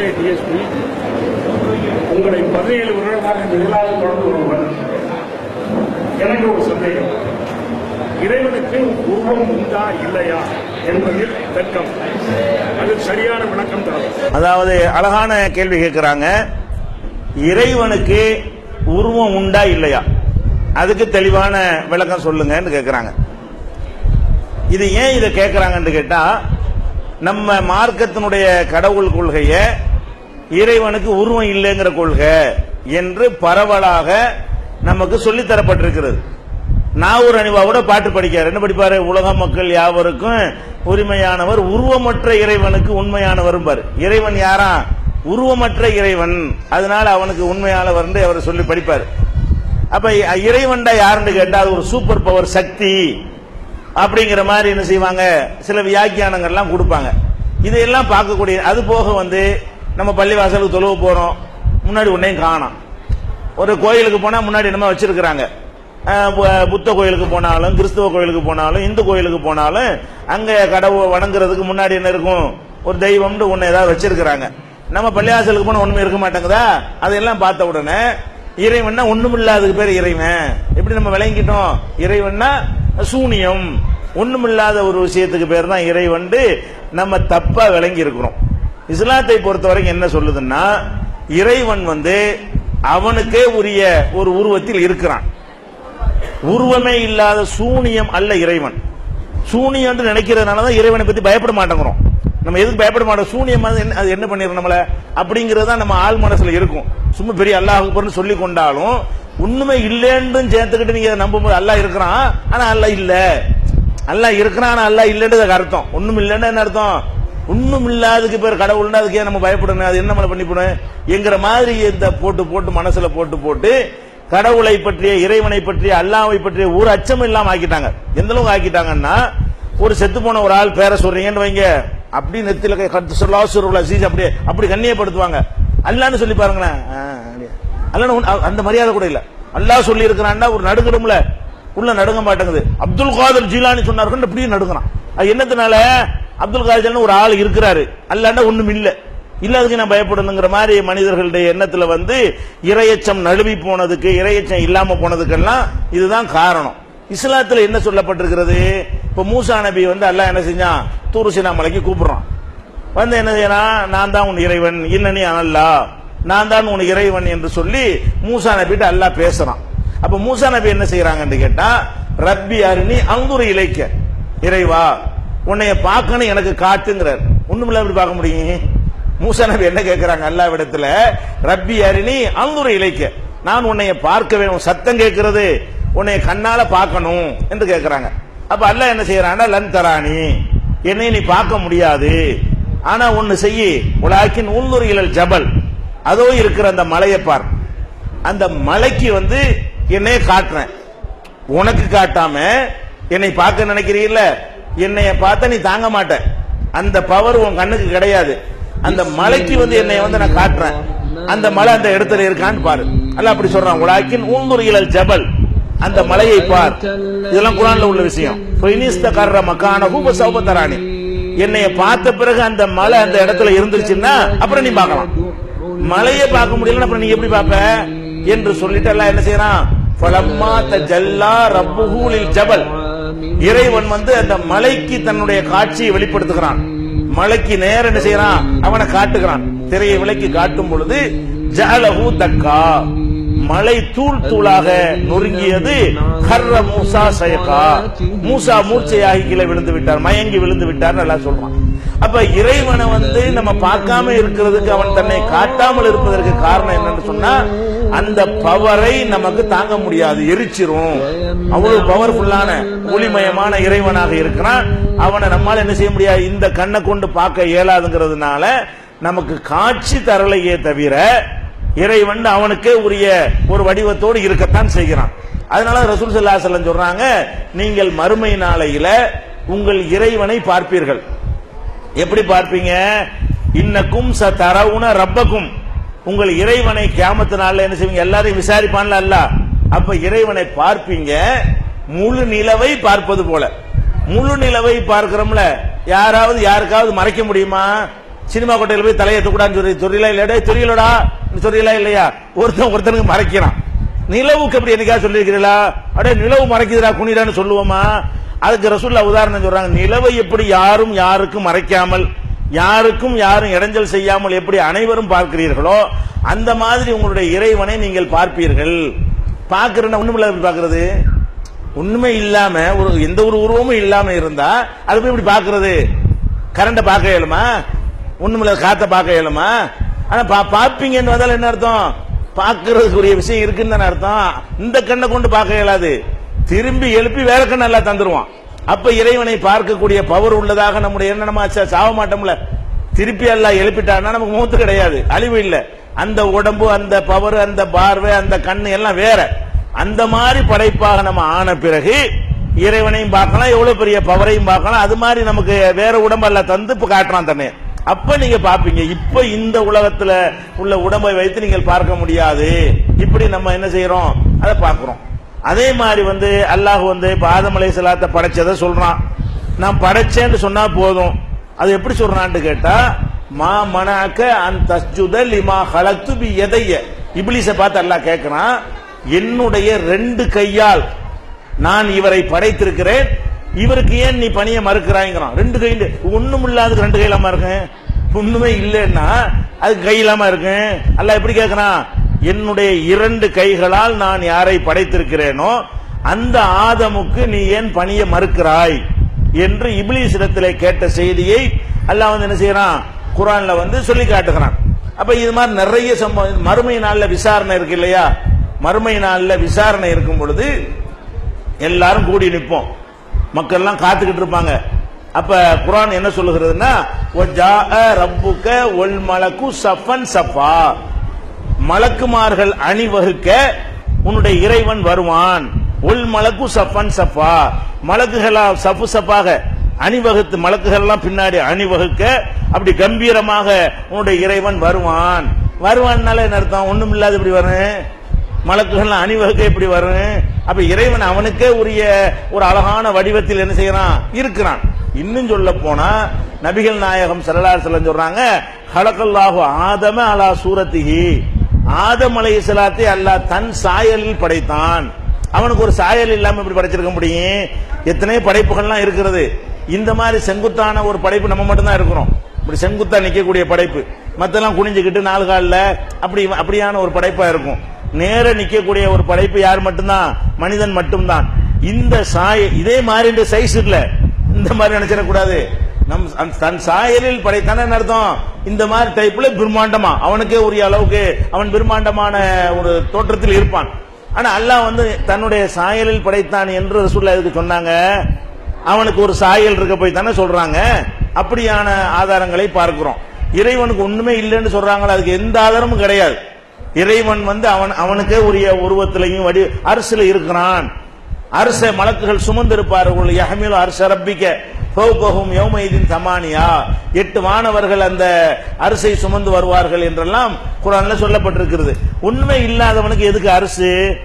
இன்றைய டிஎஸ்பி உங்களை பதினேழு வருடமாக இந்த தொடர்ந்து வருவன் எனக்கு ஒரு சந்தேகம். இறைவனுக்கு உருவம் உண்டா இல்லையா என்பதில் தர்க்கம் அது சரியான விளக்கம் தரும். அதாவது அழகான கேள்வி கேட்கிறாங்க. இறைவனுக்கு உருவம் உண்டா இல்லையா? அதுக்கு தெளிவான விளக்கம் சொல்லுங்கன்னு கேட்கிறாங்க. இது ஏன் இதை கேட்கிறாங்கன்னு கேட்டா நம்ம மார்க்கத்தினுடைய கடவுள் கொள்கையை இறைவனுக்கு உருவம் இல்லைங்கிற கொள்கை என்று பரவலாக நமக்கு சொல்லி தரப்பட்டிருக்கிறது. நாவூர் கூட பாட்டு படிக்கார் என்ன படிப்பாரு? உலக மக்கள் யாவருக்கும் உரிமையானவர் உருவமற்ற இறைவனுக்கு உண்மையானவரும் பாரு. இறைவன் யாரா? உருவமற்ற இறைவன். அதனால அவனுக்கு உண்மையானவர் அவர் சொல்லி படிப்பார். அப்ப இறைவன்டா யாருன்னு கேட்டா அது ஒரு சூப்பர் பவர் சக்தி அப்படிங்கிற மாதிரி என்ன செய்வாங்க? சில வியாக்கியானங்கள்லாம் கொடுப்பாங்க. இதையெல்லாம் பார்க்கக்கூடிய அது போக வந்து நம்ம பள்ளிவாசலுக்கு தொழுவ போறோம். முன்னாடி உன்னையும் காணும். ஒரு கோயிலுக்கு போனா முன்னாடி என்னமோ வச்சிருக்கிறாங்க. புத்த கோயிலுக்கு போனாலும் கிறிஸ்துவ கோயிலுக்கு போனாலும் இந்து கோயிலுக்கு போனாலும் அங்கே கடவுள் வணங்குறதுக்கு முன்னாடி என்ன இருக்கும்? ஒரு தெய்வம்னு ஒன்று ஏதாவது வச்சிருக்கிறாங்க. நம்ம பள்ளிவாசலுக்கு போனால் ஒன்றுமே இருக்க மாட்டேங்குதா? அதையெல்லாம் பார்த்த உடனே இறைவன்னா ஒண்ணுமில்லாததுக்கு பேர் இறைவன். எப்படி நம்ம விளங்கிட்டோம்? இறைவன்னா சூனியம். ஒன்றுமில்லாத ஒரு விஷயத்துக்கு பேர் தான் இறைவன் நம்ம தப்பாக விளங்கி இருக்கிறோம் இஸ்லாத்தை பொறுத்த வரைக்கும் என்ன சொல்லுதுன்னா இறைவன் வந்து அவனுக்கே உரிய ஒரு உருவத்தில் இருக்கிறான். உருவமே இல்லாத சூனியம் அல்ல இறைவன். சூனியம் என்று நினைக்கிறதுனால தான் இறைவனை பத்தி பயப்பட மாட்டேங்கிறோம். நம்ம எதுக்கு பயப்பட மாட்டோம்? சூனியம் அது என்ன- அது என்ன பண்ணிடும் நம்மள? அப்படிங்கிறது தான் நம்ம ஆள் மனசுல இருக்கும். சும்மா பெரிய அல்லாஹ் அக்பர்னு சொல்லி கொண்டாலும் உண்மை இல்லைன்னு சேர்த்துக்கிட்டு நீங்க அதை நம்பும்போது அல்லாஹ் இருக்கிறான். ஆனா அல்லாஹ் இல்ல. அல்லாஹ் இருக்கிறான் ஆனா அல்லாஹ் இல்லைன்றது அர்த்தம். ஒண்ணும் இல்லைன்னு என்ன அர்த்தம்? ஒண்ணும் இல்லாததுக்கு பேர் கடவுள்னா அதுக்கே நம்ம பயப்படணும்? அது என்ன பண்ணி பண்ணிவிடும் என்கிற மாதிரி இந்த போட்டு போட்டு மனசுல போட்டு போட்டு கடவுளை பற்றிய இறைவனை பற்றிய அல்லாவை பற்றிய ஒரு அச்சம் இல்லாம ஆக்கிட்டாங்க. எந்த அளவுக்கு ஆக்கிட்டாங்கன்னா ஒரு செத்து போன ஒரு ஆள் பேரை சொல்றீங்கன்னு வைங்க. அப்படி நெத்தில கை கத்து சொல்லா சீஸ் அப்படியே அப்படி கண்ணியப்படுத்துவாங்க. அல்லான்னு சொல்லி பாருங்களேன். ஆ, அல்லான்னு அந்த மரியாதை கூட இல்ல. அல்லாஹ் சொல்லி இருக்கிறான்னா ஒரு நடுக்கணும்ல உள்ள நடுங்க மாட்டேங்குது. அப்துல் காதர் ஜீலானி சொன்னார்கள் அப்படியே நடுங்கிறான். அது என்னத்தினால? அப்துல் காதர்னு ஒரு ஆள் இருக்கிறாரு. அல்லாண்டா ஒண்ணும் இல்ல. இல்லாததுக்கு நான் பயப்படணுங்கிற மாதிரி மனிதர்களுடைய எண்ணத்துல வந்து இரையச்சம் நழுவி போனதுக்கு இரையச்சம் இல்லாம போனதுக்கெல்லாம் இதுதான் காரணம். இஸ்லாத்துல என்ன சொல்லப்பட்டிருக்கிறது? இப்ப மூசா நபி வந்து அல்லாஹ் என்ன செஞ்சான்? தூருசினா மலைக்கு கூப்பிடுறான். வந்து என்ன செய்யறான் நான் தான் உன் இறைவன். இன்னனி அனல்லா? நான் தான் உன் இறைவன் என்று சொல்லி மூசா நபிட்டு அல்லாஹ் பேசுறான். அப்ப மூசா நபி என்ன செய்யறாங்கன்னு கேட்டா ரப்பி அருணி அங்குரு இலைக்க. இறைவா உன்னைய பார்க்கணும் எனக்கு காட்டுங்கிறார். ஒண்ணுமில்ல எப்படி பார்க்க முடியும்? மூசா நபி என்ன கேட்கிறாங்க அல்லாவிடத்துல ரப்பி அருணி அந்துரை இலைக்க. நான் உன்னைய பார்க்க வேணும். சத்தம் கேட்கிறது உன்னைய கண்ணால பார்க்கணும் என்று கேட்கிறாங்க அப்ப அல்ல என்ன செய்யறான்னா லன் தராணி என்னை நீ பார்க்க முடியாது. ஆனா ஒன்னு செய்ய. உலாக்கின் உள்ளூர் இழல் ஜபல். அதோ இருக்கிற அந்த மலையை பார். அந்த மலைக்கு வந்து என்னைய காட்டுறேன். உனக்கு காட்டாம என்னை பார்க்க நினைக்கிறீல்ல என்னைய பார்த்த நீ தாங்க மாட்ட. அந்த பவர் உன் கண்ணுக்கு கிடையாது. அந்த மலைக்கு வந்து என்னைய வந்து நான் காட்டுறேன். அந்த மலை அந்த இடத்துல இருக்கான்னு பாரு. அல்ல அப்படி சொல்றான் உலாக்கின் ஊங்குர் ஜபல். அந்த மலையை பார். இதெல்லாம் குரான்ல உள்ள விஷயம். ஃபைனிஸ்த கர்ற மக்கானஹு சௌபத்தராணி என்னைய பார்த்த பிறகு அந்த மலை அந்த இடத்துல இருந்துச்சுன்னா அப்புறம் நீ பார்க்கலாம். மலையை பார்க்க முடியலன்னு அப்புறம் நீ எப்படி பார்ப்ப? என்று சொல்லிட்டு எல்லாம் என்ன செய்யறான்? பலம்மா தஜல்லா ரப்புஹூலில் ஜபல். இறைவன் வந்து அந்த மலைக்கு தன்னுடைய காட்சியை வெளிப்படுத்துகிறான். மலைக்கு நேர என்ன செய்யறான் அவனை காட்டுகிறான். திரையை விலைக்கு காட்டும் பொழுது ஜலஹு தக்கா. மலை தூள் தூளாக நொறுங்கியது கர்ர மூசா சயகா மூசா மூர்ச்சையாகி கீழே விழுந்து விட்டார். மயங்கி விழுந்து விட்டார் நல்லா சொல்றான். அப்ப இறைவனை வந்து நம்ம பார்க்காம இருக்கிறதுக்கு அவன் தன்னை காட்டாமல் இருப்பதற்கு காரணம் என்னன்னு சொன்னா அந்த பவரை நமக்கு தாங்க முடியாது எரிச்சிரும். அவ்வளவு பவர்ஃபுல்லான ஒளிமயமான இறைவனாக இருக்கிறான். அவனை நம்மால் என்ன செய்ய முடியாது இந்த கண்ணை கொண்டு பார்க்க இயலாதுங்கிறதுனால நமக்கு காட்சி தரலையே தவிர இறைவன் அவனுக்கே உரிய ஒரு வடிவத்தோடு இருக்கத்தான் செய்கிறான். அதனால ரசூல் ஸல்லல்லாஹு சொல்றாங்க நீங்கள் மறுமை நாளையில உங்கள் இறைவனை பார்ப்பீர்கள். எப்படி பார்ப்பீங்க? இன்னக்கும் ச தரவுன ரப்பக்கும். உங்கள் இறைவனை கேமத்து நாள்ல என்ன செய்வீங்க? எல்லாரையும் விசாரிப்பான்ல அல்ல. அப்ப இறைவனை பார்ப்பீங்க. முழு நிலவை பார்ப்பது போல. முழு நிலவை பார்க்கிறோம்ல. யாராவது யாருக்காவது மறைக்க முடியுமா? சினிமா கோட்டையில் போய் தலையை தூக்கூடான்னு சொல்லி தெரியல இல்லடா தெரியலடா தெரியல இல்லையா? ஒருத்தன் ஒருத்தனுக்கு மறைக்கிறான். நிலவுக்கு எப்படி என்னைக்கா சொல்லியிருக்கிறீங்களா அடே நிலவு மறைக்குதுடா குனிடான்னு சொல்லுவோமா? அதுக்கு ரசூல்லா உதாரணம் சொல்றாங்க. நிலவை எப்படி யாரும் யாருக்கும் மறைக்காமல் யாருக்கும் யாரும் இடைஞ்சல் செய்யாமல் எப்படி அனைவரும் பார்க்கிறீர்களோ அந்த மாதிரி உங்களுடைய இறைவனை நீங்கள் பார்ப்பீர்கள். பார்க்கிறேன்னா ஒண்ணுமில்ல எப்படி பார்க்கிறது? ஒண்ணுமே இல்லாம ஒரு எந்த ஒரு உருவமும் இல்லாம இருந்தா அது போய் இப்படி பாக்குறது கரண்ட பார்க்க இயலுமா? ஒண்ணுமில்ல காத்த பார்க்க இயலுமா? ஆனா பா வந்தாலும் என்ன அர்த்தம்? பார்க்கறதுக்குரிய விஷயம் இருக்குன்னு தானே அர்த்தம். இந்த கண்ணை கொண்டு பார்க்க இயலாது. திரும்பி எழுப்பி வேற கண்ணு நல்லா தந்துருவான். அப்ப இறைவனை பார்க்கக்கூடிய பவர் உள்ளதாக நம்முடைய என்னமாச்சா சாவ மாட்டோம்ல. திருப்பி எல்லாம் எழுப்பிட்டான்னா நமக்கு மூத்து கிடையாது அழிவு இல்ல. அந்த உடம்பு அந்த பவர் அந்த பார்வை அந்த கண்ணு எல்லாம் வேற. அந்த மாதிரி படைப்பாக நம்ம ஆன பிறகு இறைவனையும் பார்க்கலாம் எவ்வளவு பெரிய பவரையும் பார்க்கலாம். அது மாதிரி நமக்கு வேற உடம்பெல்லாம் தந்து இப்ப காட்டுறான் தன்னை. அப்ப நீங்க பாப்பீங்க இப்ப இந்த உலகத்துல உள்ள உடம்பை வைத்து நீங்கள் பார்க்க முடியாது. இப்படி நம்ம என்ன செய்யறோம் அதை பார்க்கிறோம். அதே மாதிரி வந்து அல்லாஹ் வந்து பாதமலை ஆதம் படைச்சதை சொல்றான். நான் படைச்சேன்னு சொன்னா போதும். அது எப்படி சொல்றான்னு கேட்டா மா மனாக்க அன் தஸ்ஜுத லிமா ஹலத்து பி எதைய இப்லீஸை பார்த்து அல்லாஹ் கேட்கிறான் என்னுடைய ரெண்டு கையால் நான் இவரை படைத்திருக்கிறேன். இவருக்கு ஏன் நீ பணியை மறுக்கிறாய்ங்கிறான். ரெண்டு கையில் ஒண்ணும் இல்லாததுக்கு ரெண்டு கை இருக்கு ஒன்றுமே ஒண்ணுமே இல்லைன்னா அது கை இருக்கு அல்ல அல்லாஹ் எப்படி கேட்குறான் என்னுடைய இரண்டு கைகளால் நான் யாரை படைத்திருக்கிறேனோ அந்த ஆதமுக்கு நீ ஏன் பணியை மறுக்கிறாய்? என்று இபிலிஸ் இடத்திலே கேட்ட செய்தியை அல்லாஹ் வந்து என்ன செய்யறான்? குரான்ல வந்து சொல்லி காட்டுகிறான். அப்ப இது மாதிரி நிறைய சம்பவம். மறுமை நாள்ல விசாரணை இருக்கு இல்லையா? மறுமை நாள்ல விசாரணை இருக்கும் பொழுது எல்லாரும் கூடி நிற்போம். மக்கள் எல்லாம் காத்துக்கிட்டு இருப்பாங்க. அப்ப குரான் என்ன சொல்லுகிறதுன்னா "வஜாஅ ரப்புக ஒல் மலக்கு சஃபன் சஃபா. மலக்குமார்கள் அணிவகுக்க உன்னுடைய இறைவன் வருவான். உள் மலக்கு சஃபன் சஃபா. மலக்குகளா சஃபு சஃபாக அணிவகுத்து மலக்குகள் எல்லாம் பின்னாடி அணிவகுக்க அப்படி கம்பீரமாக உன்னுடைய இறைவன் வருவான். வருவான்னால என்ன அர்த்தம்? ஒண்ணும் இல்லாத இப்படி வரும் மலக்குகள் அணிவகுக்க இப்படி வரும் அப்ப இறைவன் அவனுக்கே உரிய ஒரு அழகான வடிவத்தில் என்ன செய்யறான்? இருக்கிறான். இன்னும் சொல்ல போனா நபிகள் நாயகம் சல்லல்லாஹு அலைஹி சொல்றாங்க ஹலக்கல்லாஹு ஆதம அலா சூரத்திகி ஆதம் அலைஹிஸ்ஸலாத்தை அல்லாஹ் தன் சாயலில் படைத்தான். அவனுக்கு ஒரு சாயல் இல்லாம இப்படி படைச்சிருக்க முடியும்? எத்தனையோ படைப்புகள்லாம் இருக்கிறது. இந்த மாதிரி செங்குத்தான ஒரு படைப்பு நம்ம மட்டும்தான் இருக்கிறோம். இப்படி செங்குத்தா நிக்கக்கூடிய படைப்பு. மத்தெல்லாம் குனிஞ்சுக்கிட்டு நாலு காலில் அப்படி அப்படியான ஒரு படைப்பா இருக்கும். நேர நிக்கக்கூடிய ஒரு படைப்பு யார் மட்டும்தான்? மனிதன் மட்டும்தான். இந்த சாய இதே மாதிரி இந்த சைஸ் இல்ல. இந்த மாதிரி நினைச்சிடக்கூடாது. நம் தன் சாயலில் படைத்தானே அர்த்தம்? இந்த மாதிரி டைப்ல பிரம்மாண்டமா. அவனுக்கே உரிய அளவுக்கு அவன் பிரம்மாண்டமான ஒரு தோற்றத்தில் இருப்பான். ஆனா அல்லாஹ் வந்து தன்னுடைய சாயலில் படைத்தான் என்று ரசூல்லா இதுக்கு சொன்னாங்க. அவனுக்கு ஒரு சாயல் இருக்க போய் தானே சொல்றாங்க. அப்படியான ஆதாரங்களை பார்க்கிறோம். இறைவனுக்கு ஒண்ணுமே இல்லைன்னு சொல்றாங்களா? அதுக்கு எந்த ஆதாரமும் கிடையாது. இறைவன் வந்து அவன் அவனுக்கே உரிய உருவத்திலையும் வடி அரசுல இருக்கிறான். அரச மலக்குகள் சுமந்திருப்பார்கள். யஹமில் அரச ரப்பிக்க. ஃபௌகஹும் யௌமைதீன் தமானியா எட்டு மாணவர்கள் அந்த அரிசை சுமந்து வருவார்கள் என்றெல்லாம் குரான்ல சொல்லப்பட்டிருக்கிறது. உண்மை இல்லாதவனுக்கு எதுக்கு அரசு?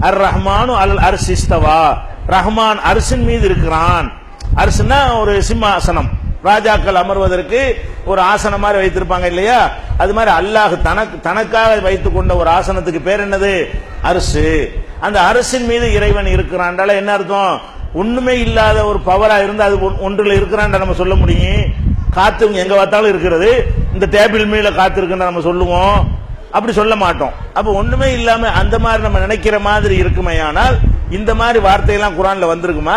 அர் ரஹ்மானு அல் அரிசிஸ்தவா ரஹ்மான் அரசின் மீது இருக்கிறான். அரசுனா ஒரு சிம்மாசனம். ராஜாக்கள் அமர்வதற்கு ஒரு ஆசனம் மாதிரி வைத்திருப்பாங்க இல்லையா? அது மாதிரி அல்லாஹ் தனக்கு தனக்காக வைத்துக் கொண்ட ஒரு ஆசனத்துக்கு பேர் என்னது? அரசு. அந்த அரசின் மீது இறைவன் இருக்கிறான்டால என்ன அர்த்தம்? ஒண்ணுமே இல்லாத ஒரு பவரா இருந்து அது ஒன்- ஒன்றுல இருக்கிறான் நம்ம சொல்ல முடியும். காத்து எங்க பார்த்தாலும் இருக்கிறது. இந்த டேபிள் மேல காத்து இருக்குன்னு நம்ம சொல்லுவோம். அப்படி சொல்ல மாட்டோம். அப்ப ஒண்ணுமே இல்லாம அந்த மாதிரி நம்ம நினைக்கிற மாதிரி இருக்குமே ஆனால் இந்த மாதிரி வார்த்தையெல்லாம் குரான்ல வந்திருக்குமா?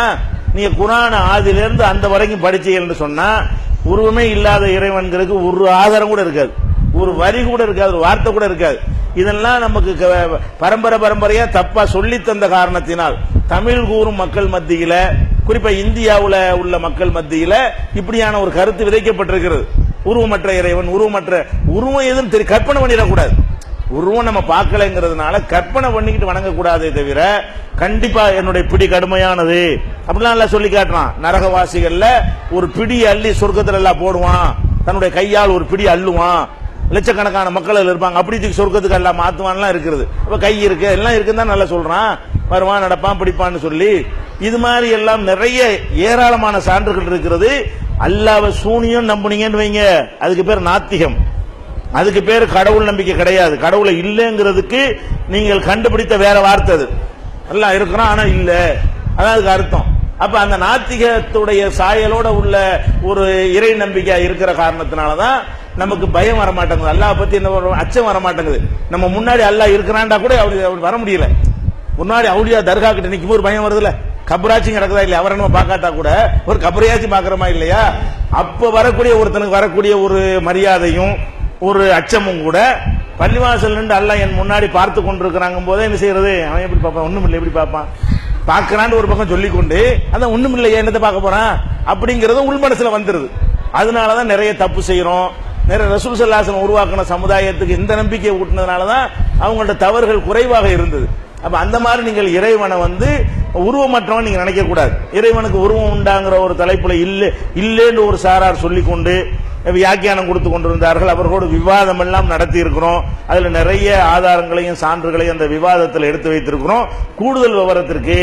நீங்க குரான் ஆதிலிருந்து அந்த வரைக்கும் படிச்சீங்கன்னு சொன்னா உருவமே இல்லாத இறைவன்களுக்கு ஒரு ஆதாரம் கூட இருக்காது. ஒரு வரி கூட இருக்காது ஒரு வார்த்தை கூட இருக்காது. இதெல்லாம் நமக்கு க- பரம்பரை பரம்பரையா தப்பா சொல்லி தந்த காரணத்தினால் தமிழ் கூறும் மக்கள் மத்தியில குறிப்பா இந்தியாவில் உள்ள மக்கள் மத்தியில இப்படியான ஒரு கருத்து விதைக்கப்பட்டிருக்கிறது. உருவமற்ற இறைவன் உருவமற்ற உருவம் எதுவும் தெரியும் கற்பனை பண்ணிடக்கூடாது. உருவம் நம்ம பார்க்கலைங்கிறதுனால கற்பனை பண்ணிக்கிட்டு வணங்கக்கூடாதே தவிர கண்டிப்பா என்னுடைய பிடி கடுமையானது. அப்படிலாம் எல்லாம் சொல்லி காட்டுறான். நரகவாசிகள்ல ஒரு பிடி அள்ளி சொர்க்கத்துல எல்லாம் போடுவான். தன்னுடைய கையால் ஒரு பிடி அள்ளுவான். லட்சக்கணக்கான மக்கள் அதில் இருப்பாங்க. அப்படி சொர்க்கத்துக்கு எல்லாம் மாத்துவான்லாம் இருக்கிறது இப்போ கை இருக்கு. எல்லாம் இருக்குன்னு தான் நல்லா சொல்றான். வருவான் நடப்பான் பிடிப்பான்னு சொல்லி. இது மாதிரி எல்லாம் நிறைய ஏராளமான சான்றுகள் இருக்கிறது. அல்லாஹ்வை சூனியம் நம்புனீங்கன்னு வைங்க. அதுக்கு பேர் நாத்திகம். அதுக்கு பேர் கடவுள் நம்பிக்கை கிடையாது. கடவுளை இல்லைங்கிறதுக்கு நீங்கள் கண்டுபிடித்த வேற வார்த்தை அது. எல்லாம் இருக்கிறோம் ஆனா இல்ல. அதான் அதுக்கு அர்த்தம். அப்ப அந்த நாத்திகத்துடைய சாயலோட உள்ள ஒரு இறை நம்பிக்கை இருக்கிற காரணத்தினாலதான் நமக்கு பயம் வர மாட்டேங்குது அல்லாஹ் பத்தி என்ன அச்சம் வர மாட்டேங்குது நம்ம முன்னாடி அல்லாஹ் இருக்கிறாண்டா கூட அப்படி அப்படி வர முடியல. முன்னாடி அவுலியா தர்கா கிட்ட நிற்கும் ஒரு பயம் வருதுல கபராச்சும் கிடக்குதா இல்லையா? அவரை நம்ம பார்க்காட்டா கூட. ஒரு கபரையாச்சும் பாக்குறமா இல்லையா? அப்ப வரக்கூடிய ஒருத்தனுக்கு வரக்கூடிய ஒரு மரியாதையும் ஒரு அச்சமும் கூட பள்ளிவாசல் நின்று அல்லாஹ் என் முன்னாடி பார்த்து கொண்டிருக்கிறாங்க போதே என்ன செய்யறது? அவன் எப்படி பார்ப்பான்? ஒண்ணும் இல்லை எப்படி பார்ப்பான்? பார்க்கறான்னு ஒரு பக்கம் சொல்லிக்கொண்டு அதான் ஒண்ணும் இல்லையா என்னத்தை பார்க்க போறான்? அப்படிங்கறது உள் மனசுல வந்துருது. அதனாலதான் நிறைய தப்பு செய்யறோம். நிறைய ரசூல் சல்லாசன் உருவாக்கின சமுதாயத்துக்கு இந்த நம்பிக்கையை ஊட்டினதுனாலதான் அவங்கள்ட்ட தவறுகள் குறைவாக இருந்தது. அப்போ அந்த மாதிரி நீங்கள் இறைவனை வந்து உருவமற்றவன் நீங்கள் நினைக்கக்கூடாது. இறைவனுக்கு உருவம் உண்டாங்கிற ஒரு தலைப்பில் இல்லை இல்லைன்னு ஒரு சாரார் சொல்லிக்கொண்டு வியாக்கியானம் கொடுத்து கொண்டிருந்தார்கள். அவர்களோடு விவாதம் எல்லாம் நடத்தி இருக்கிறோம் அதில் நிறைய ஆதாரங்களையும் சான்றுகளையும் அந்த விவாதத்தில் எடுத்து வைத்திருக்கிறோம். கூடுதல் விவரத்திற்கு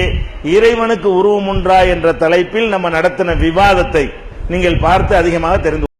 இறைவனுக்கு உருவம் உண்டா என்ற தலைப்பில் நம்ம நடத்தின விவாதத்தை நீங்கள் பார்த்து அதிகமாக தெரிந்து